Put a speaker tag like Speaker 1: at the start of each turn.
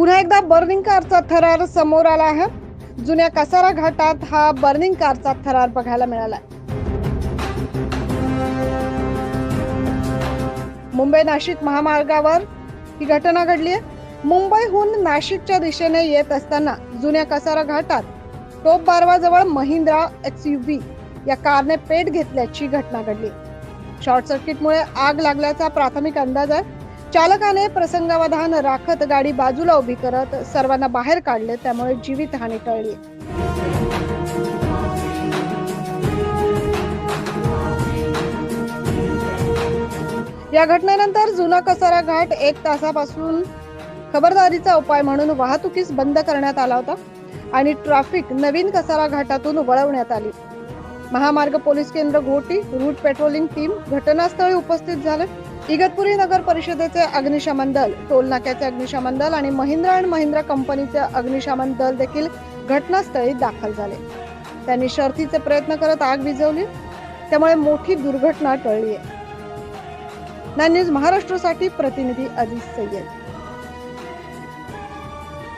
Speaker 1: पुन्हा एकदा बर्निंग कारचा थरार समोर आला आहे. जुन्या कसारा घाटात हा बर्निंग कारचा थरार बघायला मिळाला मुंबई नाशिक महामार्गावर ही घटना घडली आहे. मुंबईहून नाशिकच्या दिशेने येत असताना जुन्या कसारा घाटात टोप बारवाजवळ महिंद्रा एक्स या कारने पेट घेतल्याची घटना घडली. शॉर्ट सर्किटमुळे आग लागल्याचा प्राथमिक अंदाज आहे. चालकाने प्रसंगावधान राखत गाडी बाजूला उभी करत सर्वांना बाहेर काढले त्यामुळे जीवितहानी टळली. या घटनेनंतर जुना कसारा घाट एक तासापासून खबरदारीचा उपाय म्हणून वाहतुकीस बंद करण्यात आला होता आणि ट्रॅफिक नवीन कसारा घाटातून वळवण्यात आली. महामार्ग पोलीस केंद्र घोटी रूट पेट्रोलिंग टीम घटनास्थळी उपस्थित झाले. इगतपुरी नगर परिषदेचे अग्निशमन दल टोल नाक्याचे अग्निशमन दल आणि महिंद्रा अँड महिंद्रा कंपनीचे अग्निशमन दल देखील घटनास्थळी दाखल झाले. त्यांनी शर्थीचे प्रयत्न करत आग विझवली. त्यामुळे मोठी दुर्घटना टळली आहे. नाइन न्यूज महाराष्ट्रासाठी प्रतिनिधी अजित सय्यद